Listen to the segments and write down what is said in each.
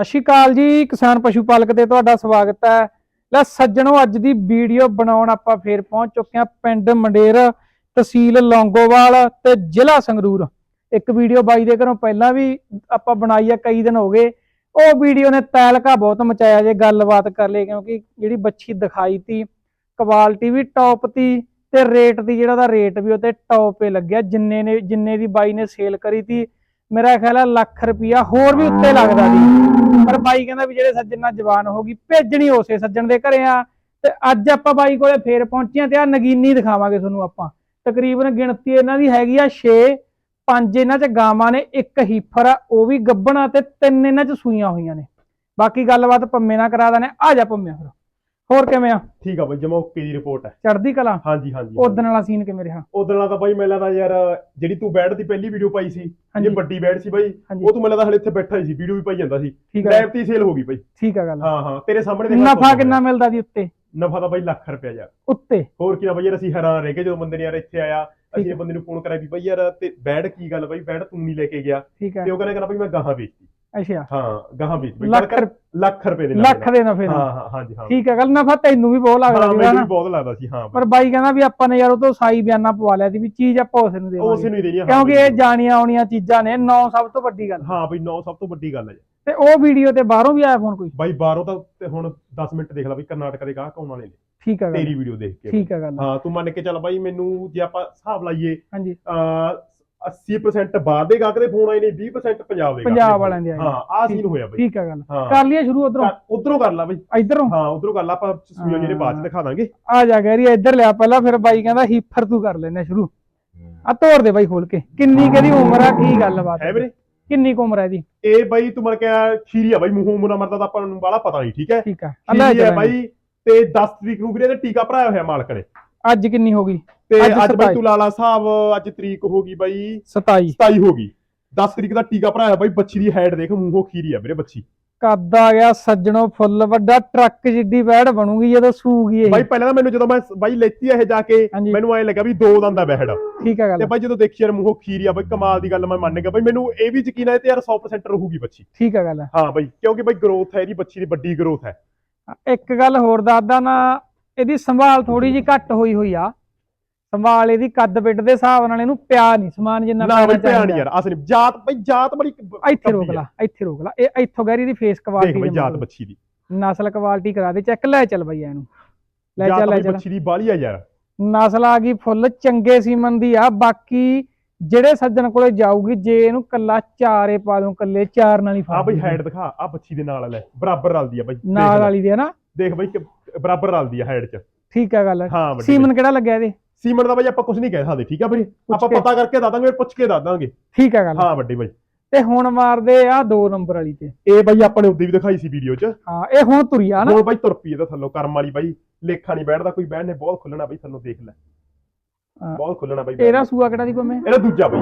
ਸਤਿ ਸ਼੍ਰੀ ਅਕਾਲ ਜੀ, ਕਿਸਾਨ ਪਸ਼ੂ ਪਾਲਕ ਤੇ ਤੁਹਾਡਾ ਸਵਾਗਤ ਹੈ। ਲੈ ਸੱਜਣੋ, ਅੱਜ ਦੀ ਵੀਡੀਓ ਬਣਾਉਣ ਆਪਾਂ ਫੇਰ ਪਹੁੰਚ ਚੁੱਕੇ ਹਾਂ ਪਿੰਡ ਮੰਡੇਰ ਤਹਿਸੀਲ ਲੌਂਗੋਵਾਲ ਤੇ ਜ਼ਿਲ੍ਹਾ ਸੰਗਰੂਰ। ਇੱਕ ਵੀਡੀਓ ਬਾਈ ਦੇ ਘਰੋਂ ਪਹਿਲਾਂ ਵੀ ਆਪਾਂ ਬਣਾਈ ਆ ਕਈ ਦਿਨ ਹੋ ਗਏ। ਉਹ ਵੀਡੀਓ ਨੇ ਤੈਲਕਾ ਬਹੁਤ ਮਚਾਇਆ ਜੇ ਗੱਲਬਾਤ ਕਰ ਲਈ ਕਿਉਂਕਿ ਜਿਹੜੀ ਬੱਚੀ ਦਿਖਾਈ ਤੀ, ਕੁਆਲਿਟੀ ਵੀ ਟੌਪ ਤੀ ਤੇ ਰੇਟ ਦੀ ਜਿਹੜਾ ਦਾ ਰੇਟ ਵੀ ਉਹ ਤੇ ਟੌਪ 'ਤੇ ਲੱਗਿਆ। ਜਿੰਨੇ ਨੇ, ਜਿੰਨੇ ਦੀ ਬਾਈ ਨੇ ਸੇਲ ਕਰੀ ਤੀ, ਮੇਰਾ ਖਿਆਲ ਹੈ ਲੱਖ ਰੁਪਿਆ ਹੋਰ ਵੀ ਉੱਤੇ ਲੱਗਦਾ ਸੀ। ਪਰ ਬਾਈ ਕਹਿੰਦਾ ਵੀ ਜਿਹੜੇ ਸੱਜਣ ਨਾਲ ਜਵਾਨ ਹੋ ਗਈ ਭੇਜਣੀ ਉਸੇ ਸੱਜਣ ਦੇ ਘਰੇ ਆ। ਤੇ ਅੱਜ ਆਪਾਂ ਬਾਈ ਕੋਲੇ ਫੇਰ ਪਹੁੰਚੇ ਆ ਤੇ ਆ ਨਗੀਨੀ ਦਿਖਾਵਾਂਗੇ ਤੁਹਾਨੂੰ ਆਪਾਂ। ਤਕਰੀਬਨ ਗਿਣਤੀ ਇਹਨਾਂ ਦੀ ਹੈਗੀ ਆ 6 ਪੰਜ ਇਹਨਾਂ ਚ ਗਾਵਾਂ ਨੇ ਇੱਕ ਹੀਫਰ ਆ ਉਹ ਵੀ ਗੱਬਣਾ ਤੇ ਤਿੰਨ ਇਹਨਾਂ ਚ ਸੂਈਆਂ ਹੋਈਆਂ ਨੇ। ਬਾਕੀ ਗੱਲਬਾਤ ਪੰਮੇ ਨਾਲ ਕਰਾ ਦਨੇ ਆ ਜਾ ਪੰਮੇ ਫਿਰ। ਹੋਰ ਕਿਵੇਂ ਆ? ਠੀਕ ਆ ਬਾਈ ਜਮਾ ਓਕੇ ਦੀ ਰਿਪੋਰਟ ਹੈ ਚੜਦੀ ਕਲਾ? ਹਾਂਜੀ ਹਾਂਜੀ ਉਦਣ ਵਾਲਾ ਸੀਨ ਕਿਵੇਂ ਰਿਹਾ? ਉਦੋਂ ਨਾਲ ਤਾਂ ਬਾਈ ਮੈਨੂੰ ਲੱਗਦਾ ਯਾਰ ਜਿਹੜੀ ਤੂੰ ਬੈਡ ਦੀ ਪਹਿਲੀ ਵੀਡੀਓ ਪਾਈ ਸੀ ਇਹ ਵੱਡੀ ਬੈਡ ਸੀ ਬਾਈ। ਉਹ ਤੂੰ ਮੈਨੂੰ ਲੱਗਦਾ ਹਲੇ ਇੱਥੇ ਬੈਠਾ ਹੀ ਸੀ ਵੀਡੀਓ ਵੀ ਪਾਈ ਜਾਂਦਾ ਸੀ। ਲੈਬ ਤੇ ਸੇਲ ਹੋ ਗਈ ਬਾਈ। ਠੀਕ ਆ ਗੱਲ ਹਾਂ ਹਾਂ ਤੇਰੇ ਸਾਹਮਣੇ ਦੇਖ ਨਫਾ ਕਿੰਨਾ ਮਿਲਦਾ ਦੀ ਉੱਤੇ? ਨਫਾ ਤਾਂ ਬਾਈ ਲੱਖ ਰੁਪਇਆ ਯਾਰ। ਉੱਤੇ? ਹੋਰ ਕੀ ਨਾ ਬਾਈ ਯਾਰ ਅਸੀਂ ਹੈਰਾਨ ਰਹਿ ਗਏ ਜਦੋਂ ਬੰਦੇ ਨੇ ਯਾਰ ਇੱਥੇ ਆਇਆ। ਅਸੀਂ ਬੰਦੇ ਨੂੰ ਫੋਨ ਕਰਾਇਆ ਵੀ ਬਾਈ ਯਾਰ ਤੇ ਬੈਡ ਕੀ ਗੱਲ ਬਾਈ? ਬੈਡ ਤੂੰ ਨਹੀਂ ਲੈ ਕੇ ਗਿਆ। ਤੇ ਉਹ ਕਹਿੰਦਾ ਕਹਿੰਦਾ ਬਾਈ ਮੈਂ ਗਾਹਾਂ ਵੇਚਤੀ। ਅੱਛਾ। ਹਾਂ ਗਾਹਾਂ ਵੇਚ ਲੱਖ ਕਰ- ਲੱਖ ਰੁਪਏ ਦੇ ਲੱਖ ਦੇ ਨਫੇ ਹਾਂ ਨਾਲ ਹਾਂ ਹਾਂਜੀ ਹਾਂ। ਠੀਕ ਆ ਗੱਲ ਨਫਾ ਤੈਨੂੰ ਵੀ ਬਹੁਤ ਲੱਗਦਾ ਹਾਂ ਸੀਗਾ ਮੈਨੂੰ ਨਾ ਵੀ ਬਹੁਤ ਲੱਗਦਾ ਸੀ ਹਾਂ। ਪਰ ਬਾਈ ਕਹਿੰਦਾ ਵੀ ਆਪਾਂ ਨੇ ਯਾਰ ਉਹ ਤੋਂ ਸਾਈ ਬਿਆਨਾ ਪਵਾ ਲਿਆ ਸੀ ਵੀ ਚੀਜ਼ ਆਪਾਂ ਉਸ ਨੂੰ ਉਹ ਦੇਵਾਂਗੇ ਉਸੇ ਨੂੰ ਹੀ ਦੇਣੀ ਆ, ਹਾਂ ਕਿਉਂਕਿ। ਇਹ ਜਾਣੀਆਂ ਆਉਣੀਆਂ ਚੀਜ਼ਾਂ ਨੇ ਨੌ ਸਭ ਤੋਂ ਵੱਡੀ ਗੱਲ। ਹਾਂ ਬਈ ਨੌ ਸਭ ਤੋਂ ਵੱਡੀ ਗੱਲ ਹੈ ਜੀ। ਤੇ ਉਹ ਵੀਡੀਓ ਤੇ ਬਾਹਰੋਂ ਵੀ ਆਇਆ ਫੋਨ ਕੋਈ? ਬਾਈ ਬਾਹਰੋਂ ਤਾਂ ਤੇ ਹੁਣ 10 ਮਿੰਟ ਦੇਖ ਲੈ ਬਈ ਕਰਨਾਟਕ ਦੇ ਗਾਹਕ ਆਉਣ ਵਾਲੇ ਨੇ। ਠੀਕ ਗੱਲ। ਤੇਰੀ ਵੀਡੀਓ ਦੇਖ ਕੇ। ਠੀਕ ਆ ਗੱਲ। ਹਾਂ ਤੂੰ ਮੰਨ ਕੇ ਚੱਲ ਬਾਈ ਮੈਨੂੰ ਜੇ ਆਪਾਂ ਹਿਸਾਬ ਲਾਈਏ ਹਾਂਜੀ। ਅਹ 80% ਬਾਹਰ ਦੇ ਗਾਹਕ ਦੇ ਫੋਨ ਆਏ ਨੇ 20% ਪੰਜਾਬ ਦੇ ਪੰਜਾਬ ਵਾਲਿਆਂ ਦੇ ਆਏ। ਹਾਂ ਆਹ ਸੀਨ ਹੋਇਆ ਬਈ। ਠੀਕ ਆ ਗੱਲ। ਕਰ ਲਈਏ ਸ਼ੁਰੂ ਉਧਰੋਂ। ਉਧਰੋਂ ਕਰ ਲਾ ਬਈ। ਇਧਰੋਂ? ਹਾਂ ਉਧਰੋਂ ਕਰ ਲਾ ਆਪਾਂ ਸੂਈਆਂ ਜਿਹੜੇ ਬਾਅਦ ਚ ਦਿਖਾ ਦਾਂਗੇ। ਆ ਜਾ ਗੈਰੀ ਇੱਧਰ ਲਿਆ ਪਹਿਲਾਂ ਫਿਰ ਬਾਈ ਕਹਿੰਦਾ ਹੀਫਰ ਤੂੰ ਕਰ ਲੈਨੇ ਸ਼ੁਰੂ। ਆ ਤੋੜ ਦੇ ਬਾਈ ਖੋਲ ਕੇ। ਕਿੰਨੀ ਕਿਹਦੀ ਉਮਰ ਆ ਕੀ ਗੱਲਬਾਤ ਹੈ ਵੀਰੇ? ਕਿੰਨੀ ਕੁ ਉਮਰ ਹੈ ਇਹਦੀ? ਇਹ ਬਾਈ ਤੂੰ ਮਨ ਕਿਹਾ ਖੀਰੀ ਆ ਬਾਈ ਮੂੰਹੋਂ ਮੁਨਾ ਮਰਦਾ ਤਾਂ ਆਪਾਂ ਨੂੰ ਬਾਲਾ ਪਤਾ ਨਹੀਂ ਠੀਕ ਹੈ? ਠੀਕ ਆ। ਅੱਲਾ ਬਾਈ ਤੇ 10 ਤਰੀਕ ਨੂੰ ਵੀਰੇ ਇਹਦਾ ਟੀਕਾ ਭਰਾਇਆ ਹੋਇਆ ਮਾਲਕ ਨੇ। ਅੱਜ ਕਿੰਨੀ ਹੋ ਗਈ? ਤੇ ਅੱਜ ਬਾਈ 27 ਤੂੰ ਲਾਲਾ ਸਾਹਿਬ ਅੱਜ ਤਰੀਕ ਹੋ ਗਈ ਬਾਈ 27 27 ਹੋ ਗਈ। 10 ਤਰੀਕ ਦਾ ਟੀਕਾ ਭਰਾਇਆ ਬਾਈ ਬੱਚੀ ਦੀ ਹਾਈਟ ਦੇਖ ਮੂੰਹੋਂ ਖੀਰੀ ਆ ਵੀਰੇ ਬੱਚੀ। ਕੱਦ ਆ ਗਿਆ ਸੱਜਣੋ ਫੁੱਲ ਵੱਡਾ ਟਰੱਕ ਜਿੱਡੀ ਬੈੜ ਬਣੂਗੀ ਜਦੋਂ ਸੂਗੀ ਇਹ। ਬਾਈ ਪਹਿਲਾਂ ਤਾਂ ਮੈਨੂੰ ਜਦੋਂ ਮੈਂ ਬਾਈ ਲੈਤੀ ਇਹ ਜਾ ਕੇ। ਮੈਨੂੰ ਐ ਲੱਗਾ ਵੀ ਦੋ ਦੰਦ ਦਾ ਬਹਿੜ ਠੀਕ ਆ ਤੇ ਗੱਲ ਬਾਈ ਜਦੋਂ ਦੇਖੀ ਯਾਰ ਮੂੰਹੋਂ ਖੀਰੀ ਆ ਬਾਈ ਕਮਾਲ ਦੀ ਗੱਲ ਮੈਂ ਮੰਨ ਗਿਆ। ਬਾਈ ਮੈਨੂੰ ਇਹ ਵੀ ਯਕੀਨ ਹੈ ਤੇ ਯਾਰ 100% ਰਹੂਗੀ ਬੱਚੀ। ਠੀਕ ਆ ਗੱਲ। ਹਾਂ ਬਾਈ ਕਿਉਂਕਿ ਬਾਈ ਗਰੋਥ ਹੈ ਇਹਦੀ ਬੱਚੀ ਦੀ ਵੱਡੀ ਗਰੋਥ ਹੈ। ਇੱਕ ਗੱਲ ਹੋਰ ਦੱਸਦਾ ਨਾ ਇਹਦੀ ਸੰਭਾਲ ਥੋੜੀ ਜੀ ਘੱਟ ਹੋਈ ਹੋਈ ਆ। ਸੰਭਾਲ ਇਹਦੀ ਕੱਦ ਬਿੱਡ ਦੇ ਹਿਸਾਬ ਨਾਲ ਇਹਨੂੰ ਪਿਆ ਨਹੀਂ ਸਮਾਨ ਜਿੰਨਾ ਨਾ ਬਾਈ ਚਾਹੀਦਾ। ਯਾਰ ਅਸਲ ਜਾਤ ਬਾਈ ਜਾਤ ਬੜੀ ਇੱਥੇ ਰੋਕ ਲਾ ਇੱਥੇ ਰੋਕ ਲਾ ਇਹ ਇੱਥੋਂ ਗੈਰੀ ਦੀ ਫੇਸ ਦੇਖ ਕੁਆਲਿਟੀ ਬਾਈ ਜਾਤ ਬੱਚੀ ਦੀ। ਨਸਲ ਕੁਆਲਿਟੀ ਕਰਾ ਦੇ ਚੈੱਕ ਲੈ ਚੱਲ ਬਈ ਇਹਨੂੰ। ਲੈ ਚੱਲ ਲੈ ਬਾਈ ਚੱਲ। ਬੱਚੀ ਦੀ ਬਾਲੀ ਆ ਯਾਰ। ਨਸਲ ਆ ਗਈ ਫੁੱਲ ਚੰਗੇ ਸੀਮਨ ਦੀ ਆ। ਬਾਕੀ ਜਿਹੜੇ ਸੱਜਣ ਕੋਲੇ ਜਾਊਗੀ ਜੇ ਇਹਨੂੰ ਕੱਲਾ ਚਾਰੇ ਪਾ ਦੂੰ ਕੱਲੇ ਚਾਰ ਨਾਲ ਹੀ ਆ। ਫੜ ਬਾਈ ਦੂੰ। ਹਾਈਟ ਦਿਖਾ ਆ ਬੱਚੀ ਦੇ ਨਾਲ ਲੈ ਬਰਾਬਰ ਰਲਦੀ ਆ ਬਾਈ। ਦੇਖ ਨਾਲ ਲੈ। ਵਾਲੀ ਦੇ ਨਾ। ਦੇਖ ਬਾਈ ਕਿ ਬਰਾਬਰ ਰਲਦੀ ਆ ਹਾਈਟ ਚ। ਠੀਕ ਆ ਗੱਲ। ਹਾਂ ਵੱਡੀ ਸੀਮਨ ਕਿਹੜਾ ਲੱਗਿਆ ਇਹਦੇ? ਸੀਮਨ ਦਾ ਬਾਈ ਆਪਾਂ ਕੁਝ ਨਹੀਂ ਕਹਿ ਸਕਦੇ ਠੀਕ ਆ ਵੀਰੇ? ਆਪਾਂ। ਪਤਾ ਕਰਕੇ ਦੱਸ ਦਾਂਗੇ ਪੁੱਛ ਕੇ ਦੱਸ ਦਾਂਗੇ। ਠੀਕ ਆ ਗੱਲ। ਹਾਂ ਵੱਡੀ ਬਾਈ। ਤੇ ਹੁਣ ਮਾਰਦੇ ਆ ਦੋ ਨੰਬਰ ਵਾਲੀ ਤੇ। ਇਹ ਬਾਈ ਆਪਾਂ ਨੇ ਉੱਤੇ ਵੀ ਦਿਖਾਈ ਸੀ ਵੀਡੀਓ 'ਚ। ਹਾਂ ਇਹ ਹੁਣ ਤੁਰੀ ਆ ਨਾ। ਹੁਣ ਬਾਈ ਤੁਰ ਪਈ ਇਹਦਾ ਥੱਲੋਂ ਕਰਮ ਵਾਲੀ ਬਾਈ। ਲੇਖਾ ਨਹੀਂ ਬੈਠਦਾ ਕੋਈ ਬੈਠ ਨੇ ਬਹੁਤ ਖੁੱਲਣਾ ਬਾਈ ਥੱਲੋਂ ਦੇਖ ਲੈ। ਬਹੁਤ ਖੁੱਲਣਾ ਬਾਈ ਇਹਦਾ ਸੂਆ ਕਿਹੜਾ ਦੀ ਕੋਮੇ ਇਹਦਾ ਦੂਜਾ ਬਾਈ।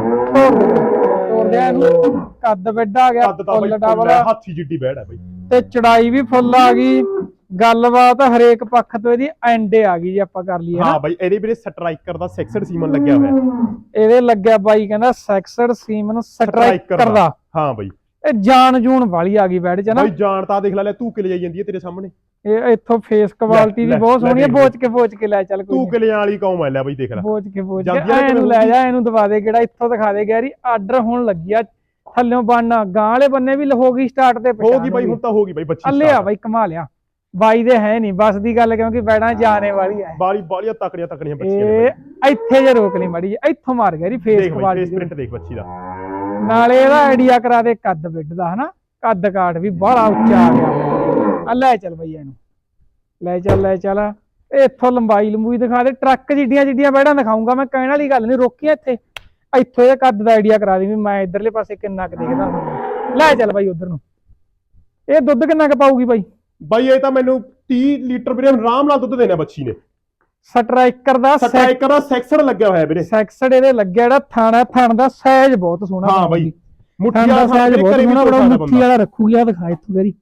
ਤੋੜ ਦਿਆ ਇਹਨੂੰ। ਕੱਦ ਵੱਡਾ ਆ ਗਿਆ ਕੱਦ ਤਾਂ ਬਾਈ ਫੁੱਲ ਫੁੱਲ ਡਬਲ ਹੈ ਹਾਥੀ ਜਿੱਡੀ ਹੈ ਬਾਈ। ਤੇ ਚੜਾਈ ਵੀ ਫੁੱਲ ਆ ਗਈ। ਗੱਲਬਾਤ ਹਰੇਕ ਪੱਖ ਤੋਂ ਇਹਦੀ ਐਂਡੇ ਆ ਗਈ ਜੇ ਆਪਾਂ ਕਰ ਲਈਏ ਹਾਂ ਬਾਈ ਇਹਦੇ ਵੀਰੇ ਸਟਰਾਈਕਰ ਦਾ ਸੈਕਸਡ ਸੀਮਨ ਲੱਗਿਆ ਹੋਇਆ। ਇਹਦੇ ਲੱਗਿਆ ਬਾਈ ਕਹਿੰਦਾ ਸੈਕਸਡ ਸੀਮਨ ਸਟਰਾਈਕਰ ਦਾ। ਹਾਂ ਬਾਈ। ਇਹ ਜਾਨ ਜੂਨ ਵਾਲੀ ਆ ਗਈ ਬੈਡ ਚ ਨਾ। ਬਾਈ ਜਾਣ ਤਾਂ ਦੇਖ ਲੈ ਤੂੰ ਕਿਲੇ ਜਾਈ ਜਾਂਦੀ ਹੈ ਤੇਰੇ ਸਾਹਮਣੇ। ਇਹ ਇੱਥੋਂ ਫੇਸ ਕੁਆਲਿਟੀ ਵੀ ਬਹੁਤ ਸੋਹਣੀ ਹੈ। ਬੋਚ ਕੇ ਬੋਚ ਕੇ ਲੈ ਚੱਲ ਕੋਈ ਤੂੰ। ਕਿਲੇ ਵਾਲੀ ਕੌਮ ਹੈ ਲੈ ਬਾਈ ਦੇਖ ਲੈ। ਬੋਚ ਕੇ ਬੋਚ ਕੇ। ਜਾਂਦੀ ਆ ਨਾ ਐ ਨੂੰ ਕਿਵੇਂ ਲੈ ਜਾ ਇਹਨੂੰ ਦਵਾ ਦੇ ਕਿਹੜਾ ਇੱਥੋਂ ਦਿਖਾ ਦੇ ਗੈਰੀ। ਆਰਡਰ ਹੋਣ ਲੱਗੀ ਆ ਥੱਲਿਓਂ ਬਣਨਾ। ਗਾਂ ਵਾਲੇ ਬੰਨੇ ਵੀ ਹੋ ਗਈ ਸਟਾਰਟ ਤੇ ਹੋ ਗਈ ਬਾਈ ਹੁਣ ਤਾਂ ਹੋ ਗਈ ਬਾਈ ਬੱਚੀ ਅੱਲੇ ਆ ਬਾਈ ਕਮਾ ਲਿਆ ਬਾਈ ਦੇ ਹੈ ਨਹੀਂ ਬਸ ਦੀ ਗੱਲ ਕਿਉਂਕਿ ਬੈੜਾਂ ਜਾਣੇ ਵਾਲੀ ਹੈ। ਬਾਲੀ ਬਾਲੀਆਂ ਤਕੜੀਆਂ ਤਕੜੀਆਂ ਬੱਚੀਆਂ ਨੇ ਇਹ ਬਾਈ। ਇੱਥੇ ਜੇ ਰੋਕ ਲਈ ਮੜੀ ਇੱਥੋਂ ਮਾਰ ਗਿਆ ਰੀ ਫੇਸ ਦੇਖ ਬਾਈ ਫੇਸ ਕੁਆਲਿਟੀ ਪ੍ਰਿੰਟ ਦੇਖ ਬੱਚੀ ਦਾ। ਨਾਲੇ ਇਹਦਾ ਆਈਡੀਆ ਕਰਾ ਦੇ ਕੱਦ ਬਿੱਡ ਦਾ ਹਨਾ? ਕੱਦ ਕਾਠ ਵੀ ਬੜਾ ਉੱਚਾ ਆ ਗਿਆ। ਆ ਲੈ ਚੱਲ ਬਈ ਇਹਨੂੰ। ਲੈ ਚੱਲ ਲੈ ਚੱਲ। ਇਹ ਇੱਥੋਂ ਲੰਬਾਈ ਲੰਬੂਈ ਦਿਖਾ ਦੇ ਟਰੱਕ ਜਿੱਡੀਆਂ ਜਿੱਡੀਆਂ ਬੈੜਾਂ ਦਿਖਾਉਂਗਾ ਮੈਂ ਕਹਿਣ ਵਾਲੀ ਗੱਲ ਨਹੀਂ ਰੋਕੀ ਇੱਥੇ। ਇੱਥੋਂ ਇਹ ਕੱਦ ਦਾ ਆਈਡੀਆ ਕਰਾ ਦੇ ਵੀ ਮੈਂ ਇਧਰਲੇ ਪਾਸੇ ਕਿੰਨਾ ਕੁ ਦੇਖਦਾ। ਹੁੰਦਾ। ਲੈ ਚੱਲ ਬਾਈ ਉਧਰ ਨੂੰ। ਇਹ ਦੁੱਧ ਕਿੰਨਾ ਕੁ ਪਾਊਗੀ ਬਾਈ? ਬਾਈ ਇਹ ਤਾਂ ਮੈਨੂੰ 30 ਲੀਟਰ ਵੀਰੇ ਆਰਾਮ ਨਾਲ ਦੁੱਧ ਦੇਣਾ ਬੱਚੀ ਨੇ। ਸਟਰਾਈਕਰ ਦਾ ਸਟਰਾਈਕਰ ਦਾ ਸੈਕਸਡ ਲੱਗਿਆ ਹੋਇਆ ਵੀਰੇ। ਸੈਕਸਡ ਇਹਦੇ ਲੱਗਿਆ ਜਿਹੜਾ ਥਾਣਾ ਥਣ ਦਾ ਸਾਈਜ਼ ਬਹੁਤ ਸੋਹਣਾ ਹਾਂ। ਬਾਈ। ਮੁੱਠੀ ਵਾਲਾ ਸਾਈਜ਼ ਬਹੁਤ ਸੋਹਣਾ ਬਣਾਉ ਮੁੱਠੀ ਵਾਲਾ ਰੱਖੂਗੀ ਆ ਦਿਖਾ ਇੱਥੋਂ ਕਰੀ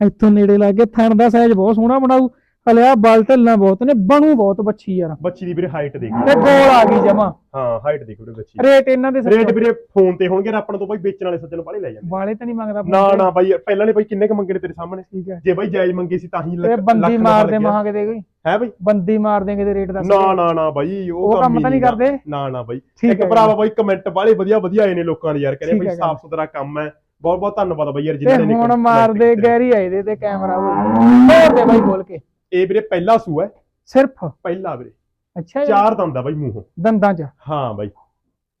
ਇੱਥੋਂ ਨੇੜੇ ਲਾ ਕੇ ਥਣ ਦਾ ਸਾਈਜ਼ ਬਹੁਤ ਸੋਹਣਾ ਬਣਾਉ ਹਲੇ ਆ ਬਲ ਢੱਲਾਂ ਬਹੁਤ ਨੇ ਬਣੂ ਬਹੁਤ ਬੱਚੀ ਯਾਰ। ਬੱਚੀ ਦੀ ਵੀਰੇ ਹਾਈਟ ਦੇਖ। ਤੇ ਗੋਲ ਆ ਗਈ ਜਮਾ। ਹਾਂ ਹਾਈਟ ਦੇਖ ਵੀਰੇ ਬੱਚੀ। ਰੇਟ ਇਹਨਾਂ ਦੇ ਰੇਟ ਵੀਰੇ ਫੋਨ ਤੇ ਹੋਣਗੇ ਆਪਣੇ ਤੋਂ ਬਾਈ ਵੇਚਣ ਵਾਲੇ ਸੱਜਣ ਵਾਲੇ ਲੈ ਜਾਂਦੇ। ਵਾਲੇ ਤਾਂ ਨਹੀਂ ਮੰਗਦਾ ਨਾ ਨਾ ਬਾਈ ਪਹਿਲਾਂ ਨੇ ਬਾਈ ਕਿੰਨੇ ਕ ਮੰਗੇ ਨੇ ਤੇਰੇ ਸਾਹਮਣੇ? ਠੀਕ ਹੈ। ਜੇ ਬਾਈ ਜਾਇਜ਼ ਮੰਗੇ ਸੀ ਤਾਂ ਹੀ ਤੇ ਬੰਦੀ ਮਾਰ ਦੇ ਮਹਾਂਗੇ ਦੇ ਕੋਈ? ਹੈ ਬਾਈ? ਬੰਦੀ ਮਾਰ ਦੇਂਗੇ ਤੇ ਰੇਟ ਦੱਸ ਨਾ ਨਾ ਨਾ ਬਾਈ ਉਹ ਕੰਮ ਤਾਂ ਨਹੀਂ। ਕਰਦੇ? ਨਾ ਨਾ ਬਾਈ। ਇੱਕ ਭਰਾਵਾ ਬਾਈ ਕਮੈਂਟ ਵਾਲੇ ਵਧੀਆ ਵਧੀਆ ਆਏ ਨੇ ਲੋਕਾਂ ਦੇ ਯਾਰ ਕਹਿੰਦੇ ਬਾਈ ਸਾਫ਼ ਸੁਥਰਾ ਕੰਮ ਹੈ। ਬਹੁਤ ਬਹੁਤ ਧੰਨਵਾਦ ਬਾਈ ਯਾਰ ਤੇ ਜਿਨ੍ਹਾਂ ਨੇ ਹੁਣ comment ਮਾਰ ਦੇ ਕੀਤੇ। ਨੇ। ਗੈਰੀ ਆਏ ਦੇ ਤੇ ਕੈਮਰਾ ਹੋਰ ਦੇ ਬਾਈ ਬੋਲ ਕੇ। ਇਹ ਵੀਰੇ ਪਹਿਲਾ ਸੂ ਹੈ। ਸਿਰਫ? ਪਹਿਲਾ ਵੀਰੇ। ਅੱਛਾ ਚਾਰ ਦੰਦ ਆ ਬਾਈ ਮੂੰਹੋਂ। ਦੰਦਾਂ ਚ? ਹਾਂ ਬਾਈ।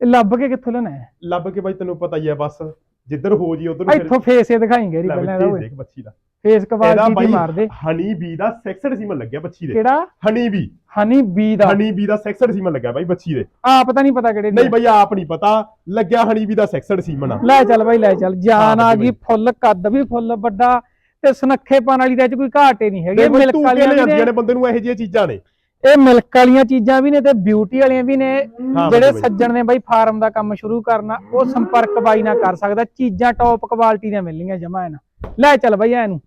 ਇਹ ਲੱਭ ਕੇ ਕਿੱਥੋਂ ਲੈਣਾ ਹੈ? ਲੱਭ ਕੇ ਬਾਈ ਤੈਨੂੰ ਪਤਾ ਹੀ ਹੈ ਬਸ। ਜਿੱਧਰ ਹੋ ਜੀ ਉਧਰ ਇੱਥੋਂ ਫੇਸ ਇਹ ਦਿਖਾਈ ਗੈਰੀ ਲੈ ਪਹਿਲਾਂ ਇਹਦਾ ਦੇਖ ਬੱਚੀ ਦਾ। ਫੇਸ ਕਵਾਲਿਟੀ ਬਾਈ ਦੀ ਮਾਰ ਦੇ। ਹਨੀ ਬੀ ਦਾ ਸੈਕਸਡ ਸੀਮਨ ਲੱਗਿਆ ਬੱਚੀ ਦੇ। ਕਿਹੜਾ? ਹਨੀ ਬੀ ਹਨੀ ਬੀ ਦਾ। ਹਨੀ ਬੀ ਦਾ ਸੈਕਸਡ ਸੀਮਨ ਲੱਗਿਆ ਬਾਈ ਬੱਚੀ ਦੇ। ਆਪ ਤਾਂ ਨਹੀਂ ਪਤਾ ਕਿਹੜੇ ਨਹੀਂ ਬਾਈ ਆਪ ਨਹੀਂ ਪਤਾ। ਲੱਗਿਆ ਹਨੀ ਬੀ ਦਾ ਸੈਕਸਡ ਸੀਮਨ ਆ। ਲੈ ਚੱਲ ਬਾਈ ਲੈ ਚੱਲ। ਜਾਨ ਆ ਗਈ ਫੁੱਲ ਕੱਦ ਵੀ ਫੁੱਲ ਵੱਡਾ। ਤੇ ਸੁਨੱਖੇ ਪਾਣ ਵਾਲੀ ਦਾ ਚ ਕੋਈ ਘਾਟ ਹੀ ਨਹੀਂ ਹੈਗੀ। ਇਹ ਮਿਲਕ ਵਾਲੀਆਂ ਵੀ ਨੇ। ਨੇ ਬੰਦੇ ਨੂੰ ਇਹੋ ਜਿਹੀਆਂ ਚੀਜ਼ਾਂ ਨੇ। ਇਹ ਮਿਲਕ ਵਾਲੀਆਂ ਚੀਜ਼ਾਂ ਵੀ ਨੇ ਤੇ ਬਿਊਟੀ ਵਾਲੀਆਂ ਵੀ ਨੇ। ਜਿਹੜੇ। ਸੱਜਣ ਨੇ ਬਾਈ ਫਾਰਮ ਦਾ ਕੰਮ ਸ਼ੁਰੂ ਕਰਨਾ ਉਹ ਸੰਪਰਕ ਬਾਈ ਨਾਲ ਕਰ ਸਕਦਾ। ਚੀਜ਼ਾਂ ਟੌਪ ਕੁਆਲਿਟੀ ਦੀਆਂ ਮਿਲਣਗੀਆਂ ਜਮਾ ਇਹਨਾਂ। ਲੈ ਚੱਲ ਬਾਈ ਇਹਨੂੰ।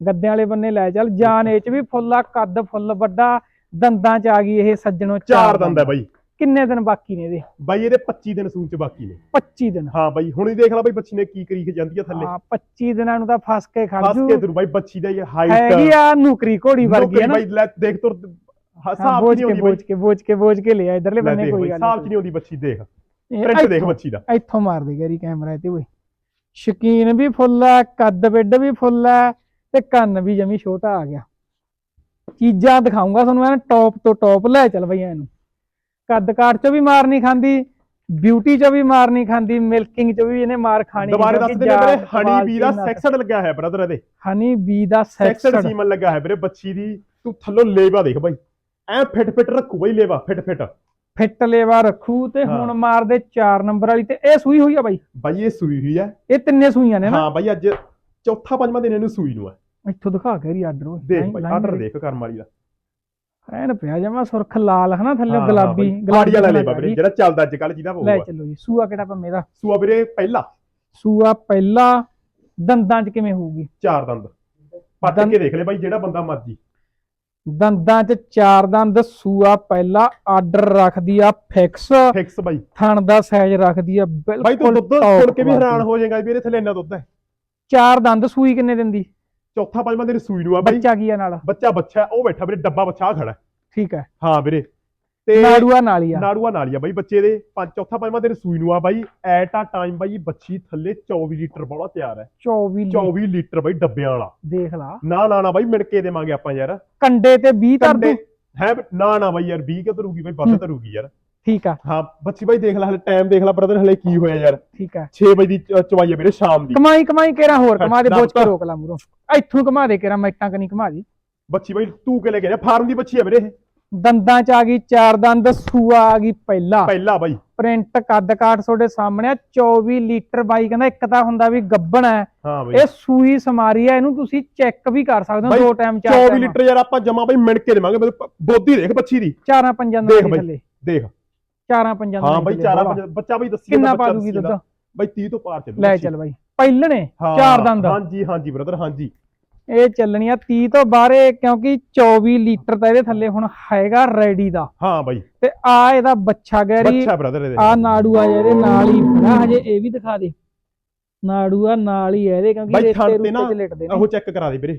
ਗੱਦਿਆਂ ਵਾਲੇ ਬੰਨੇ ਲੈ ਚੱਲ। ਜਾਨ ਇਹ ਚ ਵੀ ਫੁੱਲਾ ਕੱਦ ਫੁੱਲ ਵੱਡਾ ਦੰਦਾਂ ਚ ਆ ਗਈ ਇਹ ਸੱਜਣੋ ਚਾਰ ਦੰਦ ਹੈ ਬਾਈ। ਕਿੰਨੇ ਦਿਨ ਬਾਕੀ ਨੇ ਇਹਦੇ? ਬਾਈ ਇਹਦੇ 25 ਦਿਨ ਸੂਚ ਬਾਕੀ ਨੇ। 25 ਦਿਨ। ਹਾਂ ਬਾਈ ਹੁਣ ਹੀ ਦੇਖ ਲੈ ਬਾਈ ਬੱਚੀ ਨੇ ਕੀ ਕਰੀ ਜਾਂਦੀ ਆ ਥੱਲੇ। ਹਾਂ 25 ਦਿਨਾਂ ਨੂੰ ਤਾਂ ਫਸ ਕੇ ਖੜ ਫਸ ਜੂ। ਕੇ ਤਰੂ ਬਾਈ ਬੱਚੀ ਦਾ ਇਹ ਹਾਈਟ ਹੈਗੀ ਆ ਨੁਕਰੀ ਘੋੜੀ ਵਰਗੀ ਹੈ ਨਾ। ਬਾਈ ਲੈ ਦੇਖ ਤੁਰ ਹਿਸਾਬ ਨਹੀਂ ਹੁੰਦੀ ਬੋਝ ਕੇ ਬੋਝ ਕੇ ਬੋਝ ਕੇ ਲਿਆ ਇਧਰਲੇ ਬੰਨੇ ਕੋਈ ਬਾਈ ਗੱਲ ਹਿਸਾਬ ਨਹੀਂ। ਹੁੰਦੀ ਬੱਚੀ ਦੇਖ। ਪ੍ਰਿੰਟ ਦੇਖ ਬੱਚੀ ਦਾ। ਇੱਥੋਂ ਮਾਰ ਦੇ ਗੈਰੀ ਕੈਮਰਾ ਤੇ ਓਏ। ਸ਼ਕੀਨ ਵੀ ਫੁੱਲ ਆ ਕੱਦ ਬਿੱਡ ਵੀ ਫੁੱਲ ਆ ਤੇ ਕੰਨ ਵੀ ਜਮੀ ਛੋਟਾ ਆ ਗਿਆ। ਚੀਜ਼ਾਂ ਦਿਖਾਉਂਗਾ ਤੁਹਾਨੂੰ ਐਨ ਟੌਪ ਤੋਂ ਟੌਪ ਲੈ ਚੱਲ ਬਈਆਂ ਇਹਨੂੰ ਕੱਦ ਕਾਠ ਚ ਵੀ ਮਾਰ ਨਹੀਂ ਖਾਂਦੀ ਬਿਊਟੀ ਚ ਵੀ ਮਾਰ ਨਹੀਂ ਖਾਂਦੀ ਮਿਲਕਿੰਗ ਚ ਵੀ ਇਹਨੇ ਮਾਰ ਖਾਣੀ ਦੁਬਾਰੇ ਦੱਸ ਦੇ ਵੀਰੇ ਹਨੀ ਬੀ ਦਾ quality, ਸੈਕਸਡ ਲੱਗਿਆ ਹੈ ਬ੍ਰਦਰ ਇਹਦੇ। ਹਨੀ ਬੀ ਦਾ ਸੈਕਸਡ ਸੈਕਸਡ ਸੀਮਨ ਲੱਗਾ ਹੈ ਵੀਰੇ ਬੱਚੀ ਦੀ। ਤੂੰ ਥੱਲੋਂ ਲੇਵਾ ਦੇਖ ਬਾਈ। ਐ ਫਿੱਟ ਫਿੱਟ ਰੱਖੂ ਬਾਈ ਲੇਵਾ ਫਿੱਟ ਫਿੱਟ। ਫਿੱਟ ਲੇਵਾ ਰੱਖੂ ਤੇ। ਹੁਣ ਮਾਰ ਦੇ 4 ਨੰਬਰ ਵਾਲੀ ਤੇ ਇਹ ਸੂਈ ਹੋਈ ਆ ਬਾਈ? ਬਾਈ ਇਹ ਸੂਈ ਹੋਈ ਹੈ ਇਹ ਤਿੰਨੇ ਸੂਈਆਂ ਨੇ ਨਾ? ਹਾਂ ਬਾਈ ਅੱਜ ਚੌਥਾ ਪੰਜਵਾਂ ਦਿਨ ਇਹਨੂੰ ਸੂਈ ਨੂੰ ਹੈ ਇੱਥੋਂ ਦਿਖਾ ਕੇ ਆਰਡਰ ਓਏ। ਦੇਖ ਬਾਈ ਆਰਡਰ। ਦੇਖ ਕਰਮ ਵਾਲੀ ਦਾ। ਐਨ ਪਿਆ ਜਮਾ ਸੁਰਖ ਲਾਲ ਹਨਾ ਥੱਲੇ ਗੁਲਾਬੀ। ਗਾੜੀ ਵਾਲਾ ਵੀਰੇ ਗੁਲਾਬੀ। ਜਿਹੜਾ ਚੱਲਦਾ ਅੱਜ ਕੱਲ ਜਿਹਦਾ ਲੈ ਹੋਊਗਾ ਚੱਲੋ ਜੀ ਸੂਆ ਕਿਹੜਾ ਪੰਮੇ ਦਾ ਸੂਆ ਵੀਰੇ ਪਹਿਲਾ। ਸੂਆ ਪਹਿਲਾ ਦੰਦਾਂ 'ਚ ਕਿਵੇਂ ਹੋਊਗੀ? ਚਾਰ ਦੰਦ। ਪੱਟ ਕੇ ਦੇਖ ਲੈ ਬਾਈ ਜਿਹੜਾ ਬੰਦਾ ਮਰਜ਼ੀ। ਦੰਦਾਂ 'ਚ ਚਾਰ ਦੰਦ ਸੂਆ ਪਹਿਲਾ ਆਰਡਰ ਰੱਖਦੀ ਆ ਫਿਕਸ। ਫਿਕਸ ਬਾਈ। ਥਣ ਦਾ ਸਾਈਜ਼ ਰੱਖਦੀ ਆ ਬਾਈ ਤੂੰ ਬਿਲਕੁਲ ਦੁੱਧ ਸੁਣ ਕੇ ਵੀ। ਹੈਰਾਨ ਹੋ ਜਾਏਗਾ ਵੀ ਇਹਦੇ ਥੱਲੇ ਇੰਨਾ ਦੁੱਧ ਹੈ। ਚਾਰ ਦੰਦ ਸੂਈ ਕਿੰਨੇ ਦਿੰਦੀ? ਚੌਥਾ ਪੰਜਵਾਂ ਦਿਨ ਸੂਈ ਨੂੰ ਆ ਬਾਈ। ਬੱਚਾ ਕੀ ਆ ਨਾਲ? ਬੱਚਾ ਬੱਚਾ ਉਹ ਬੈਠਾ ਵੀਰੇ ਡੱਬਾ ਬੱਚਾ ਆਹ ਖੜਾ। ਠੀਕ ਹੈ। ਹਾਂ ਵੀਰੇ। ਤੇ ਨਾੜੂਆ ਨਾਲ ਹੀ ਆ। ਨਾੜੂਆ ਨਾਲ ਹੀ ਆ ਬਾਈ ਬੱਚੇ ਦੇ। ਪੰਜ ਚੌਥਾ ਪੰਜਵਾਂ ਦਿਨ ਸੂਈ ਨੂੰ ਆ ਬਾਈ। ਐਟ ਆ ਟਾਈਮ ਬਾਈ ਬੱਚੀ ਥੱਲੇ 24 ਲੀਟਰ ਬੋਲਾ ਤਿਆਰ ਹੈ। 24 ਲੀ- 24 ਲੀਟਰ ਬਾਈ ਡੱਬਿਆਂ ਵਾਲਾ। ਦੇਖ ਲਾ। ਨਾ ਨਾ ਨਾ ਬਾਈ ਮਿਣ ਕੇ ਦੇਵਾਂਗੇ ਆਪਾਂ ਯਾਰ। ਕੰਡੇ ਤੇ 20 ਧਰ ਦੂ। ਹੈ ਨਾ ਨਾ ਬਾਈ ਯਾਰ 20 ਕਿ ਬਾਈ? ਵੱਧ। ਤਰੂਗੀ ਯਾਰ। ਠੀਕ ਆ। ਹਾਂ ਬੱਚੀ ਬਾਈ ਦੇਖ ਲੈ ਹਲੇ ਟਾਈਮ ਦੇਖ ਲੈ ਬ੍ਰਦਰ ਹਲੇ ਕੀ ਹੋਇਆ ਯਾਰ। ਠੀਕ ਆ। 6 ਵਜੇ ਦੀ ਚ- ਚਵਾਈ ਆ ਵੀਰੇ ਸ਼ਾਮ ਦੀ। ਕਮਾਈ ਕਮਾਈ ਕੇਰਾ ਹੋਰ ਕਮਾ ਦੇ ਬੋਝ ਕੇ। ਰੋਕ ਲਾ ਮੂਰੋ। ਇੱਥੋਂ ਕਮਾ ਦੇ ਕੇਰਾ ਮੈਟਾਂ ਕਨੀ ਕਮਾ ਦੀ। ਬੱਚੀ ਬਾਈ ਤੂੰ ਕੇ ਲੈ ਗਿਆ ਫਾਰਮ ਦੀ ਬੱਚੀ ਆ ਵੀਰੇ ਇਹ। ਦੰਦਾਂ ਚ ਆ ਗਈ ਚਾਰ ਦੰਦ ਸੂਆ ਆ ਗਈ ਪਹਿਲਾ। ਪਹਿਲਾ ਬਾਈ। ਪ੍ਰਿੰਟ ਕੱਦ ਕਾਠ ਤੁਹਾਡੇ ਸਾਹਮਣੇ ਆ 24 ਲੀਟਰ ਬਾਈ ਕਹਿੰਦਾ ਇੱਕ ਤਾਂ ਹੁੰਦਾ ਵੀ ਗੱਬਣ ਹੈ। ਹਾਂ ਬਾਈ। ਇਹ ਸੂਈ ਸਮਾਰੀ ਹੈ ਇਹਨੂੰ ਤੁਸੀਂ ਚੈੱਕ ਵੀ ਕਰ ਸਕਦੇ ਹੋ ਬਾਈ, ਦੋ ਟਾਈਮ ਚਾਰ 24 time। ਲੀਟਰ ਯਾਰ ਆਪਾਂ ਜਮਾ ਬਾਈ ਮਿਣ ਕੇ ਦੇਵਾਂਗੇ ਮਤਲਬ ਬੋਦੀ ਦੇਖ ਬੱਚੀ ਦੀ। ਚਾਰਾਂ ਪੰਜਾਂ ਦੇਖ ਦਾ ਬਾਈ। ਥੱਲੇ। ਦੇਖ। ਚਾਰਾਂ ਪੰਜਾਂ ਦਾ ਹਾਂ ਬਾਈ ਚਾਰਾ। ਪੰਜ ਬੱਚਾ ਬਾਈ ਦੱਸੀ ਕਿੰਨਾ ਪਾ ਦੂਗੀ ਦੱਸੀ ਦੁੱਧ। ਬਾਈ 30 ਤੋਂ ਪਾਰ ਚੱਲੂ ਲੈ। ਚੱਲ ਬਾਈ। ਪਹਿਲਣੇ ਚਾਰ ਦੰਦ। ਹਾਂਜੀ ਹਾਂਜੀ ਬ੍ਰਦਰ ਹਾਂਜੀ। ਇਹ ਚੱਲਣੀਆਂ 30 ਤੋਂ ਬਾਹਰੇ ਕਿਉਂਕਿ 24 ਲੀਟਰ ਤਾਂ ਇਹਦੇ ਥੱਲੇ ਹੁਣ ਹੈਗਾ ਰੈਡੀ ਦਾ। ਹਾਂ ਬਾਈ। ਤੇ ਆ ਇਹਦਾ ਬੱਚਾ ਗੈਰੀ। ਬੱਚਾ ਬ੍ਰਦਰ ਇਹਦੇ। ਆ ਨਾੜੂਆ ਇਹਦੇ ਨਾਲ ਹੀ। ਬਣਾ ਹਜੇ ਇਹ ਵੀ ਦਿਖਾ ਦੇ। ਨਾੜੂਆ ਨਾਲ ਹੀ ਇਹਦੇ ਕਿਉਂਕਿ ਰੇਤੇ ਤੇ ਲਿਟਦੇ ਨੇ। ਉਹ ਚੈੱਕ ਕਰਾ ਦੇ ਵੀਰੇ।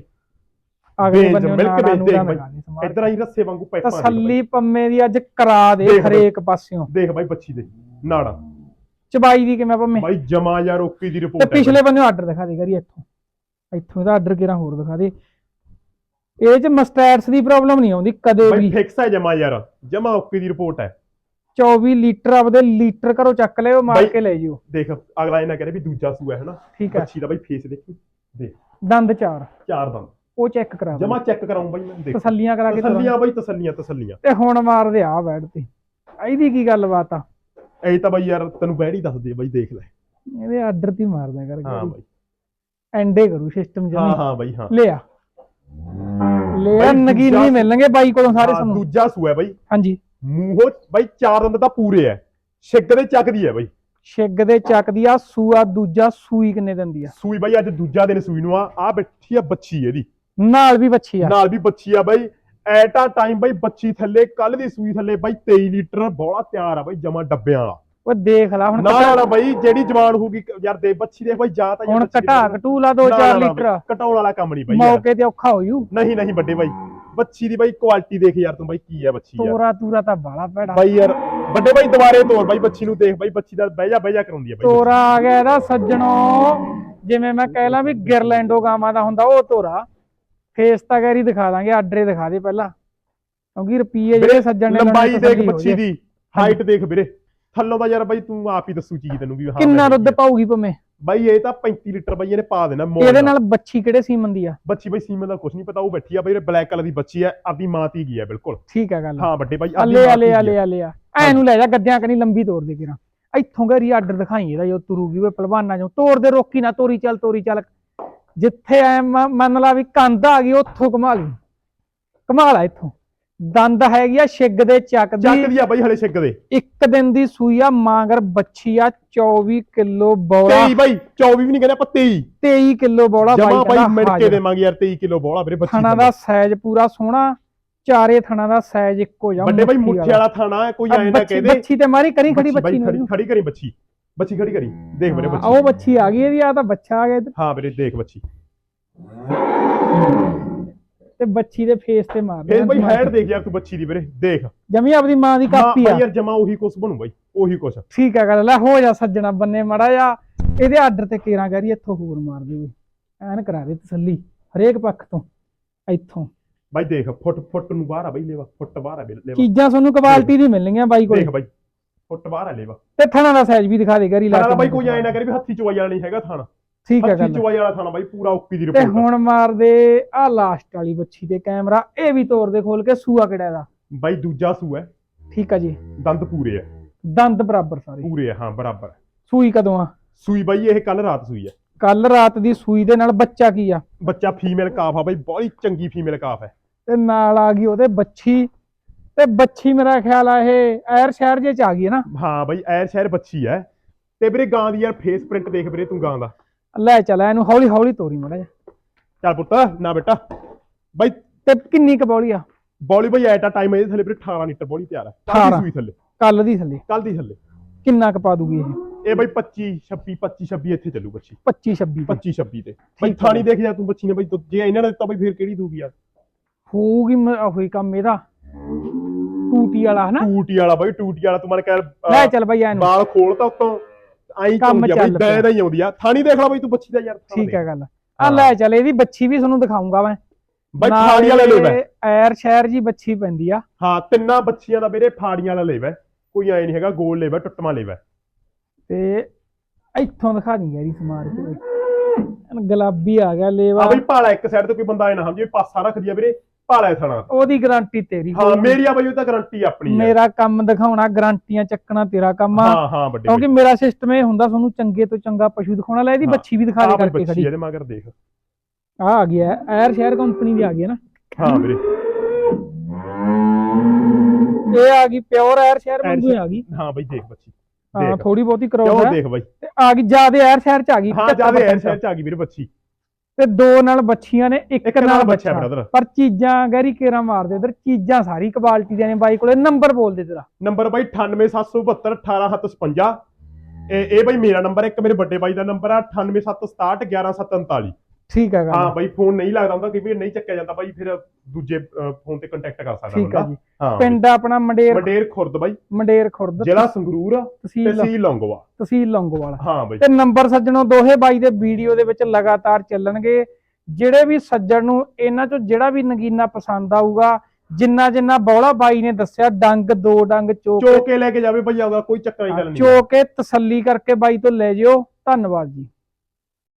ਅਗਲੇ ਵੇਚ, ਬੰਨੇ ਮਿਲਕ ਨਾੜਾਂ ਵੇਚ ਨੂੜਾਂ ਦੇਖ ਬਾਈ। ਇਧਰ ਆਈ ਰੱਸੇ ਵਾਂਗੂ ਪੈਪਾਂ ਬਾਈ। ਤਸੱਲੀ ਪੰਮੇ ਦੀ ਅੱਜ ਕਰਾ ਦੇ ਦੇਖ ਬਾਈ। ਹਰੇਕ ਪਾਸਿਓਂ। ਦੇਖ ਬਾਈ ਬੱਚੀ ਦੇ ਨਾੜਾ। ਚਬਾਈ ਦੀ ਕਿਵੇਂ ਪੰਮੇ? ਬਾਈ ਜਮਾ ਯਾਰ ਓਕੇ ਦੀ ਤੇ ਰਿਪੋਰਟ ਪਿਛਲੇ ਬੰਨੇ ਆਰਡਰ ਦਿਖਾ ਦੇ ਕਰੀ ਇੱਥੋਂ। ਇੱਥੋਂ ਦਾ ਆਰਡਰ ਕਿਹੜਾ ਹੋਰ ਦਿਖਾ ਦੇ। ਇਹ ਚ ਮਸਟੈਟਸ ਦੀ ਪ੍ਰੋਬਲਮ ਨਹੀਂ ਆਉਂਦੀ ਕਦੇ ਬਾਈ ਵੀ। ਫਿਕਸ ਹੈ ਜਮਾ ਯਾਰ। ਜਮਾ ਓਕੇ ਦੀ ਰਿਪੋਰਟ ਹੈ। 24 ਲੀਟਰ ਆਪਦੇ ਲੀਟਰ ਘਰੋਂ ਚੱਕ ਲਿਓ ਮਾਰ ਬਾਈ- ਕੇ ਲੈ ਜਿਓ। ਦੇਖ ਅਗਲਾ ਇਹਨਾਂ ਕਹਿੰਦੇ ਵੀ ਦੂਜਾ ਸੂਆ ਹੈ ਨਾ। ਠੀਕ ਹੈ। ਬੱਚੀ ਦਾ ਬਾਈ ਫੇਸ ਦੇਖੀ। ਦੇਖ। ਦੰਦ ਚਾਰ। ਚਾਰ ਦੰਦ। ਉਹ ਚੈੱਕ ਕਰਾ ਜਮਾ ਚੈੱਕ ਕਰਾਉਂ ਬਾਈ ਮੈਂ ਦੇਖ। ਤਸੱਲੀਆਂ ਕਰਾ ਕੇ। ਤਸੱਲੀਆਂ ਬਾਈ ਤਸੱਲੀਆਂ ਤਸੱਲੀਆਂ। ਤੇ ਹੁਣ ਮਾਰਦੇ ਆ ਬੈਡ ਤੇ। ਇਹਦੀ ਕੀ ਗੱਲਬਾਤ ਆ? ਐ ਤਾਂ ਬਾਈ ਯਾਰ ਤੈਨੂੰ ਬੈੜੀ ਦੱਸ ਦੇ ਬਾਈ ਦੇਖ ਲੈ। ਇਹਦੇ ਆਰਡਰ ਤੇ ਹੀ ਮਾਰਦਾ ਕਰ ਹਾਂ ਬਾਈ। ਐਂਡੇ ਕਰੂ ਸਿਸਟਮ ਹਾਂ ਜਮੀ। ਹਾਂ ਬਾਈ ਹਾਂ। ਲਿਆ। ਲਿਆ ਨਗੀਨੀ ਮਿਲਣਗੇ ਬਾਈ ਕੋਲੋਂ ਸਾਰੇ ਹਾਂ, ਸਾਨੂੰ। ਦੂਜਾ ਸੂਆ ਬਾਈ। ਹਾਂਜੀ। ਮੂੰਹੋਂ ਬਾਈ ਚਾਰ ਦੰਦ ਤਾਂ ਪੂਰੇ ਐ ਛਿੱਕ ਦੇ ਚੱਕਦੀ ਐ ਬਾਈ। ਛਿੱਗ ਦੇ ਚੱਕਦੀ ਆ ਸੂਆ ਦੂਜਾ ਸੂਈ ਕਿੰਨੇ ਦਿੰਦੀ ਆ? ਸੂਈ ਬਾਈ ਅੱਜ ਦੂਜਾ ਦਿਨ ਸੂਈ ਨੂੰ ਆ। ਆ ਬੈਠੀ ਆ ਬੱਚੀ ਇਹਦੀ। ਨਾਲ ਵੀ ਬੱਚੀ ਆ। ਨਾਲ ਵੀ ਬੱਚੀ ਆ ਬਾਈ। ਐਟਾ ਟਾਈਮ ਬਾਈ ਬੱਚੀ ਥੱਲੇ ਕੱਲ ਦੀ ਸੂਈ ਥੱਲੇ ਬਾਈ 23 ਲੀਟਰ ਬੋਲਾ ਤਿਆਰ ਆ ਬਾਈ ਜਮਾ ਡੱਬਿਆਂ ਵਾਲਾ। ਉਹ ਦੇਖ ਲਾ ਹੁਣ ਨਾ ਨਾ ਬਾਈ ਜਿਹੜੀ ਜਵਾਨ ਹੋਊਗੀ ਯਾਰ ਦੇ ਬੱਚੀ ਦੇ ਬਾਈ ਜਾ ਤਾਂ ਹੁਣ ਘਟਾ ਘਟੂ ਲਾ 2-4 ਲੀਟਰ। ਘਟਾਉਣ ਵਾਲਾ ਕੰਮ ਨਹੀਂ ਬਾਈ। ਮੌਕੇ ਤੇ ਔਖਾ ਹੋ ਜੂ। ਨਹੀਂ ਨਹੀਂ ਵੱਡੇ ਬਾਈ ਬੱਚੀ ਦੀ ਬਾਈ ਕੁਆਲਿਟੀ ਦੇਖ ਯਾਰ ਤੂੰ ਬਾਈ ਕੀ ਆ ਬੱਚੀ ਯਾਰ। ਤੋਰਾ ਤੂਰਾ ਤਾਂ ਬਾਲਾ ਭੈੜਾ। ਬਾਈ ਯਾਰ ਵੱਡੇ ਬਾਈ ਦੁਬਾਰੇ ਤੋਰ ਬਾਈ ਬੱਚੀ ਨੂੰ ਦੇਖ ਬਾਈ ਬੱਚੀ ਦਾ ਬਹਿ ਜਾ ਬਹਿ ਜਾ ਕਰਾਉਂਦੀ ਆ ਬਾਈ। ਤੋਰਾ ਆ ਗਿਆ ਇਹਦਾ ਸੱਜਣੋ ਜਿਵੇਂ ਮੈਂ ਕਹਿ ਲਾਂ ਵੀ ਗਿਰਲੈਂਡੋ ਗਾਵਾਂ ਦਾ ਹੁੰਦਾ ਉਹ ਤੋਰਾ। ਫੇਸ ਤਾਂ ਗੈਰੀ ਦਿਖਾ ਦਾਂਗੇ ਆਡਰੇ ਦਿਖਾ ਦੇ ਪਹਿਲਾਂ। ਕਿਉਂਕਿ ਰੁਪਈਏ ਜਿਹੜੇ ਸੱਜਣ ਨੇ ਲੰਬਾਈ ਦੇਖ ਜੇ। ਦੀ ਹਾਈਟ ਦੇਖ ਵੀਰੇ। ਥੱਲੋਂ ਦਾ ਯਾਰ ਬਾਈ ਤੂੰ ਆਪ ਹੀ ਦੱਸੂ ਚੀਜ਼ ਤੈਨੂੰ ਵੀ ਹਾਂ ਕਿੰਨਾ ਦੁੱਧ ਪਾਊਗੀ ਭਵੇਂ? ਬਾਈ ਇਹ ਤਾਂ 35 ਲੀਟਰ ਬਾਈ ਇਹਨੇ ਪਾ ਦੇਣਾ ਮੋੜ ਇਹਦੇ ਨਾਲ। ਬੱਚੀ ਕਿਹੜੇ ਸੀਮਨ ਦੀ ਆ? ਬੱਚੀ ਬਾਈ ਸੀਮੇ ਦਾ ਕੁਝ ਨਹੀਂ ਪਤਾ ਉਹ ਬੈਠੀ ਆ ਬਾਈ ਬਲੈਕ ਕਲਰ ਦੀ ਬੱਚੀ ਆ ਆਪਦੀ ਮਾਂ ਤੀ ਗਈ ਆ ਬਿਲਕੁਲ। ਠੀਕ ਆ ਗੱਲ। ਹਾਂ ਵੱਡੇ ਬਾਈ ਮਾਂ ਅਲੇ ਧੀ ਅਲੇ ਆ। ਐ ਨੂੰ ਲੈ ਜਾ ਗੱਦਿਆਂ ਕਨੀ ਲੰਬੀ ਤੋਰ ਦੇ ਕਿਰਾਂ। ਇੱਥੋਂ ਗਰੀ ਆਰਡਰ ਦਿਖਾਈ ਇਹਦਾ ਜੋ ਤੁਰੂਗੀ ਓਏ ਪਹਿਲਵਾਨਾਂ ਜੋ ਤੋਰ ਦੇ ਰੋਕੀ ਨਾ ਤੋਰੀ ਚੱਲ ਤੋਰੀ ਚੱਲ। ਜਿੱਥੇ ਐ ਮੰਨ ਲਾ ਵੀ ਕੰਧ ਆ ਗਈ ਉੱਥੋਂ ਘੁਮਾ ਲਈ। ਘੁਮਾ ਲਾ ਇੱਥੋਂ। ਦੰਦ ਹੈਗੀ ਆ ਛਿੱਗ ਦੇ ਚੱਕ ਚੱਕ ਦੀ ਦੀ ਆ ਬਾਈ ਹਲੇ ਛਿੱਕ ਦੇ। ਇੱਕ ਦਿਨ ਦੀ ਸੂਈ ਆ ਮਾਂਗਰ ਬੱਚੀ ਆ 24 ਕਿਲੋ ਬੌਲਾ। 23 ਬਾਈ 24 ਵੀ ਨਹੀਂ ਕਹਿੰਦੇ ਆਪਾਂ 23 23 ਕਿਲੋ ਬੌਲਾ ਜਮਾ ਬਾਈ ਕਹਿੰਦਾ ਮਿਣ ਕੇ ਹਾਜ਼ਰ। ਦੇਵਾਂਗੇ ਯਾਰ 23 ਕਿਲੋ ਬੋਲਾ ਵੀਰੇ ਬੱਚੀ ਥਣਾ ਦਾ ਸਾਈਜ਼ ਪੂਰਾ ਸੋਹਣਾ ਚਾਰੇ ਥਣਾ ਦਾ ਸਾਈਜ਼ ਇੱਕੋ ਜਿਹਾ ਵੱਡੇ ਬਾਈ ਮੁੱਠੀ ਵਾਲਾ। ਥਾਣਾ ਕੋਈ ਐ ਨਾ ਕਹਦੇ ਬੱਚੀ ਤੇ ਮਾਰੀ ਕਰੀ ਖੜੀ ਬੱਚੀ ਬਾਈ ਖੜੀ ਨੂੰ। ਖੜੀ ਕਰੀ ਬੱਚੀ ਬੱਚੀ ਖੜੀ ਕਰੀ ਦੇਖ ਹਾਂ, ਬੱਚੀ ਉਹ ਬੱਚੀ ਆ ਗਈ ਇਹਦੀ ਆ ਤਾਂ ਬੱਚਾ ਆ ਗਿਆ ਇੱਧਰ। ਹਾਂ ਵੀਰੇ ਦੇਖ ਬੱਚੀ ਤੇ ਬੱਚੀ ਦੇ ਫੇਸ ਤੇ ਮਾਰ ਫੇਰ ਬਾਈ ਹੈਡ ਦੇਖ ਯਾਰ ਤੂੰ ਬੱਚੀ ਦੀ ਵੀਰੇ ਦੇਖ। ਜਮੀ ਆਪਦੀ ਮਾਂ ਦੀ ਹਾਂ, ਕਾਪੀ ਆ। ਬਾਈ ਯਾਰ ਜਮਾ ਉਹੀ ਕੁਛ ਬਣੂ ਬਾਈ ਉਹੀ ਕੁਛ। ਠੀਕ ਆ ਗੱਲ ਲੈ ਹੋ ਜਾ ਸੱਜਣਾ ਬੰਨੇ ਮੜਾ ਜਾ ਇਹਦੇ ਆਰਡਰ ਤੇ ਕੇਰਾਂ ਕਰੀ ਇੱਥੋਂ ਹੋਰ ਮਾਰ ਦੇ ਓਏ। ਐਨ ਕਰਾ ਦੇ ਤਸੱਲੀ ਹਰੇਕ ਪੱਖ ਤੋਂ ਇੱਥੋਂ। ਬਾਈ ਦੇਖ ਫੁੱਟ ਫੁੱਟ ਨੂੰ ਬਾਹਰ ਆ ਬਾਈ ਲੈਵਾ ਫੁੱਟ ਬਾਹਰ ਆ ਲੈਵਾ। ਚੀਜ਼ਾਂ ਤੁਹਾਨੂੰ ਕੁਆਲਿਟੀ ਦੀ ਮਿਲਣਗੀਆਂ ਬਾਈ ਕੋਲ। ਦੇਖ ਬਾਈ। ਫੁੱਟ ਬਾਹਰ ਆ ਲੈਵਾ। ਤੇ ਥਣਾ ਦਾ ਸਾਈਜ਼ ਵੀ ਦਿਖਾ ਦੇ ਕਰੀ ਲਾ ਥਾਣਾ ਕੇ ਬਾਈ ਕੋਈ ਐ ਨਾ ਕਰੇ ਵੀ ਹੱਥੀ ਚਵਾਈ ਵਾਲਾ ਨਹੀਂ ਹੈਗਾ ਥਾਣਾ। ਠੀਕ ਆ ਹੱਥੀ ਚਵਾਈ ਵਾਲਾ ਥਾਣਾ ਬਾਈ ਪੂਰਾ ਓਪੀ ਦੀ ਤੇ ਰਿਪੋਰਟ ਹੁਣ ਮਾਰ ਦੇ ਆ ਲਾਸਟ ਵਾਲੀ ਬੱਚੀ ਤੇ ਕੈਮਰਾ ਇਹ ਵੀ ਤੋੜ ਦੇ ਖੋਲ ਕੇ ਸੂਆ ਕਿਹੜਾ ਦਾ ਬਾਈ ਦੂਜਾ ਸੂ ਹੈ। ਠੀਕ ਆ ਜੀ। ਦੰਦ ਪੂਰੇ ਆ। ਦੰਦ ਬਰਾਬਰ ਸਾਰੇ। ਪੂਰੇ ਆ ਹਾਂ ਬਰਾਬਰ। ਸੂਈ ਕਦੋਂ ਆ? ਸੂਈ ਬਾਈ ਇਹ ਕੱਲ ਰਾਤ ਸੂਈ ਹੈ ਕੱਲ ਰਾਤ ਦੀ ਸੂਈ ਦੇ ਨਾਲ ਬੱਚਾ ਕੀ ਆ? ਬੱਚਾ ਫੀਮੇਲ ਕਾਫ ਆ ਬਾਈ ਬਹੁਤ ਚੰਗੀ ਫੀਮੇਲ ਕਾਫ ਹੈ। ਤੇ ਨਾਲ ਆ ਗਈ ਉਹਦੇ ਬੱਚੀ। ਤੇ ਬੱਚੀ ਮੇਰਾ ਖਿਆਲ ਆ ਇਹ ਐਰ ਸ਼ਹਿਰ ਜੇ ਚ ਆ ਗਈ ਹੈ ਨਾ। ਹਾਂ ਬਾਈ ਐਰ ਸ਼ਹਿਰ ਬੱਚੀ ਹੈ। ਤੇ ਵੀਰੇ ਗਾਂ ਦੀ ਯਾਰ ਫੇਸ ਪ੍ਰਿੰਟ ਦੇਖ ਵੀਰੇ ਤੂੰ ਗਾਂ ਦਾ। ਲੈ ਚੱਲ ਇਹਨੂੰ ਹੌਲੀ ਹੌਲੀ ਤੋਰੀ ਮੜਾ ਜਾ ਚੱਲ ਪੁੱਤ ਨਾ ਬੇਟਾ। ਬਾਈ ਤੇ ਕਿੰਨੀ ਕੁ ਬੌਲੀ ਆ? ਬੋਲੀ ਬਾਈ ਐਟ ਆ ਟਾਈਮ ਇਹਦੇ ਥੱਲੇ ਵੀਰੇ 18 ਲੀਟਰ ਬੋਲੀ ਤਿਆਰ ਹੈ ਕੱਲ 18 ਦੀ ਸੂਈ ਥੱਲੇ। ਕੱਲ ਦੀ ਥੱਲੇ। ਕੱਲ ਦੀ ਥੱਲੇ। ਕਿੰਨਾ ਕੁ ਪਾ ਦੂਗੀ ਇਹ? ਇਹ ਬਾਈ 25 26 25 26 ਇੱਥੇ ਚੱਲੂ ਬੱਚੀ 25 26 ਤੇ। 25 26 ਤੇ। ਬਾਈ ਠੀਕ। ਥਾਣੀ ਦੇਖ ਜਾ ਤੂੰ ਬੱਚੀ ਨੇ ਬਾਈ ਦੁੱਧ- ਜੇ ਇਹਨਾਂ ਨੇ ਦਿੱਤਾ ਬਾਈ ਫੇਰ ਕਿਹੜੀ ਦੂਗੀ ਯਾਰ? ਹੋਊਗੀ ਮ- ਹੋਈ ਕੰਮ ਇਹਦਾ। ਟੂਟੀ ਵਾਲਾ ਹਨਾ? ਟੂਟੀ ਵਾਲਾ ਬਾਈ ਟੂਟੀ ਵਾਲਾ ਤੂੰ ਮਨ ਕਹਿ ਲੈ ਚੱਲ ਬਈ ਇਹਨੂੰ। ਬਾਲ ਖੋਲਤਾ ਉੱਤੋਂ। ਆਈ ਕੰਮ ਚੱਲ ਬਾਈ। ਦੈ ਦਾ ਹੀ ਆਉਂਦੀ ਆ। ਥਾਣੀ ਦੇਖ ਲੈ ਬਾਈ ਤੂੰ ਬੱਚੀ ਦਾ ਯਾਰ ਠੀਕ। ਹੈ ਗੱਲ। ਆ ਲੈ ਚੱਲ ਇਹਦੀ ਬੱਚੀ ਵੀ ਤੁਹਾਨੂੰ ਦਿਖਾਉਂਗਾ ਮੈਂ। ਬਾਈ ਫਾੜੀ ਵਾਲਾ ਨਾਲੇ ਲੇਵਾ। ਐਰ ਸ਼ਹਿਰ ਜੀ ਬੱਚੀ ਪੈਂਦੀ ਆ। ਹਾਂ ਤਿੰਨਾਂ ਬੱਚੀਆਂ ਦਾ ਵੀਰੇ ਫਾੜੀਆਂ ਵਾਲਾ ਲੇਵਾ। ਕੋਈ ਐ ਨਹੀਂ ਹੈਗਾ ਗੋਲ ਲੇਵਾ ਟੁੱਟਮਾ ਲੇਵਾ। ਤੇ ਇੱਥੋਂ ਦਿਖਾ ਦੀ ਗੈਰੀ ਸਮਾਰ ਕੇ ਗੁਲਾਬੀ ਆ ਗਿਆ ਲੇਵਾ। ਆ ਬਈ ਭਾਲਾ ਇੱਕ ਸਾਈਡ ਤੇ ਕੋਈ ਬੰਦਾ ਐ ਨਾ ਸਮਝੇ ਪਾਸਾ ਰੱਖ ਦਿਆ ਵੀਰੇ। ਭਾਲਾ ਥਣਾ। ਉਹਦੀ ਗਾਰੰਟੀ ਤੇਰੀ ਹਾਂ ਮੇਰੀ ਆ ਬਈ ਉਹ ਤਾਂ ਗਾਰੰਟੀ ਆਪਣੀ ਹੈ ਮੇਰਾ ਕੰਮ ਦਿਖਾਉਣਾ ਗਾਰੰਟੀਆਂ ਚੱਕਣਾ ਤੇਰਾ ਕੰਮ ਆ। ਹਾਂ ਹਾਂ ਵੱਡੇ ਕਿਉਂਕਿ ਮੇਰਾ ਸਿਸਟਮ ਇਹ ਹੁੰਦਾ ਤੁਹਾਨੂੰ ਚੰਗੇ ਤੋਂ ਚੰਗਾ ਪਸ਼ੂ ਦਿਖਾਉਣਾ ਲੈ ਇਹਦੀ ਹਾਂ। ਬੱਚੀ ਵੀ ਦਿਖਾ ਦੇ ਕਰਕੇ ਖੜੀ। ਇਹਦੇ ਮਗਰ ਦੇਖ। ਆ ਆ ਗਿਆ ਐਰ ਸ਼ਹਿਰ ਕੰਪਨੀ ਦੀ ਆ ਗਈ ਹੈ ਨਾ। ਹਾਂ ਵੀਰੇ। ਇਹ ਆ ਗਈ ਪਿਓਰ ਐਰ ਸ਼ਹਿਰ ਵਾਂਗੂ ਹੀ ਆ ਗਈ। ਹਾਂ ਬਈ ਦੇਖ ਬੱਚੀ ਹਾਂ ਦੇਖ। ਥੋੜੀ ਬਹੁਤੀ ਕਿਉਂ ਕਰੋ ਦੇਖ ਬਾਈ? ਤੇ ਆ ਗਈ ਜਿਆਦੇ ਐਰ ਸ਼ਹਿਰ ਚ ਆ ਗਈ। ਹਾਂ 75% ਜ਼ਿਆਦਾ ਐਰ ਸ਼ਹਿਰ ਚ ਆ ਗਈ ਵੀਰੇ ਬੱਚੀ ਤੇ ਦੋ ਨਾਲ ਬੱਚੀਆਂ ਨੇ ਇੱਕ, ਨਾਲ ਬੱਚਾ brother। ਪਰ ਚੀਜ਼ਾਂ ਗੈਰੀ ਕੇਰਾ ਮਾਰਦੇ ਇਧਰ ਚੀਜ਼ਾਂ ਸਾਰੀ ਕੁਆਲਿਟੀ ਦੀਆਂ ਨੇ ਬਾਈ ਕੋਲੇ ਨੰਬਰ ਬੋਲ ਦੇ ਤੇਰਾ। ਨੰਬਰ ਬਾਈ 98772 18755 ਇਹ ਇਹ ਬਾਈ ਮੇਰਾ ਨੰਬਰ ਹੈ ਇੱਕ ਮੇਰੇ ਵੱਡੇ ਬਾਈ ਦਾ ਨੰਬਰ ਆ 98767 11739 ਠੀਕ ਹੈ ਗੱਲ। ਹਾਂ ਬਾਈ ਫੋਨ ਨਹੀਂ ਲੱਗਦਾ ਹੁੰਦਾ ਵਾਰ ਨਹੀਂ ਚੱਕਿਆ ਜਾਂਦਾ ਬਾਈ ਫਿਰ ਦੂਜੇ ਫੋਨ ਤੇ ਕੰਟੈਕਟ ਕਰ ਸਕਦਾ ਠੀਕ ਹੈ ਜੀ ਪਿੰਡ ਆਪਣਾ ਮੰਡੇਰ ਮੰਡੇਰ ਖੁਰਦ ਬਾਈ। ਮੰਡੇਰ ਖੁਰਦ। ਜ਼ਿਲ੍ਹਾ ਸੰਗਰੂਰ ਤਹਿਸੀਲ ਤਹਿਸੀਲ ਲੌਂਗੋਵਾ ਤਹਿਸੀਲ ਲੌਂਗੋਵਾਲ। ਹਾਂ ਬਾਈ। ਤੇ ਨੰਬਰ ਸੱਜਣੋ ਦੋਹੇ ਬਾਈ ਦੇ ਵੀਡੀਓ ਦੇ ਵਿੱਚ ਲਗਾਤਾਰ ਚੱਲਣਗੇ। ਜਿਹੜੇ ਵੀ ਸੱਜਣ ਨੂੰ ਇਹਨਾਂ ਚੋਂ ਜਿਹੜਾ ਵੀ ਨਗੀਨਾ ਪਸੰਦ ਆਊਗਾ ਜਿੰਨਾ ਜਿੰਨਾ ਬੌਲਾ ਬਾਈ ਨੇ ਦੱਸਿਆ ਡੰਗ ਦੋ ਡੰਗ ਚੋਕ ਚੋ ਕੇ ਲੈ ਕੇ ਜਾਵੇ ਬਾਈ ਆਊਗਾ ਕੋਈ ਚੱਕਰ ਗੱਲ ਨਹੀਂ। ਚੋ ਕੇ ਤਸੱਲੀ ਕਰਕੇ ਬਾਈ ਤੋਂ ਲੈ ਜਿਓ। ਧੰਨਵਾਦ ਜੀ।